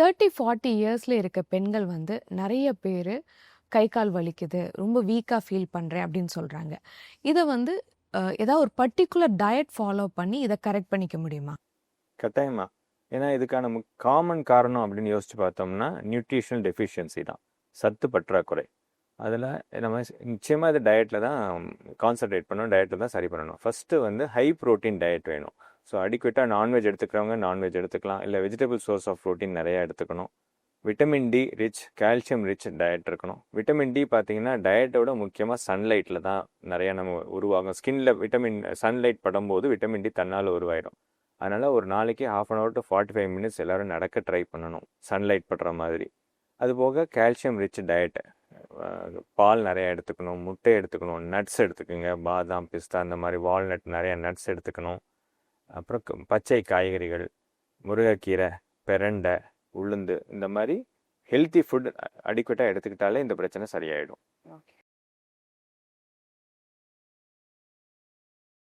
Thirty forty இயர்ஸில் இருக்க பெண்கள் வந்து நிறைய பேர் கை கால் வலிக்குது ரொம்ப வீக்காக ஃபீல் பண்ணுறேன் அப்படின்னு சொல்கிறாங்க இதை வந்து ஏதாவது ஒரு பர்டிகுலர் டயட் ஃபாலோ பண்ணி இதை கரெக்ட் பண்ணிக்க முடியுமா? கட்டாயமா. ஏன்னா இதுக்கான காமன் காரணம் அப்படின்னு யோசிச்சு பார்த்தோம்னா நியூட்ரிஷனல் டெஃபிஷியன்சி தான். சத்து பற்றாக்குறை. அதில் நம்ம நிச்சயமாக இது டயட்டில் தான் கான்சன்ட்ரேட் பண்ணணும் டயட்டில் தான் சரி பண்ணணும். ஃபஸ்ட்டு வந்து ஹை ப்ரோட்டீன் டயட் வேணும். ஸோ அடிக்குவேட்டாக நான்வெஜ் எடுத்துக்கிறவங்க நான்வெஜ் எடுத்துக்கலாம். இல்லை வெஜிடபிள் சோர்ஸ் ஆஃப் ப்ரோட்டீன் நிறையா எடுத்துக்கணும். Vitamin D rich calcium rich diet இருக்கணும். விட்டமின் டி பார்த்தீங்கன்னா டயட்டோட முக்கியமாக சன்லைட்டில் தான் நிறையா நம்ம உருவாகும். ஸ்கின்ல விட்டமின் சன்லைட் படும்போது விட்டமின் டி தன்னால் உருவாயிடும். அதனால் ஒரு நாளைக்கு half an hour to forty five minutes எல்லோரும் நடக்க ட்ரை பண்ணணும். சன்லைட் படுற மாதிரி. அது போக கால்சியம் ரிச் டயட் பால் நிறையா எடுத்துக்கணும். முட்டை எடுத்துக்கணும். நட்ஸ் எடுத்துக்கோங்க. பாதாம் பிஸ்தா அந்த மாதிரி வால்நட் நிறையா நட்ஸ் எடுத்துக்கணும். அப்புறம் க- பச்சை காய்கறிகள் முருங்கைக்கீரை பெரண்டை உளுந்து இந்த மாதிரி ஹெல்த்தி ஃபுட் அடிக்குவேட்டாக எடுத்துக்கிட்டாலே இந்த பிரச்சனை சரியாயிடும்.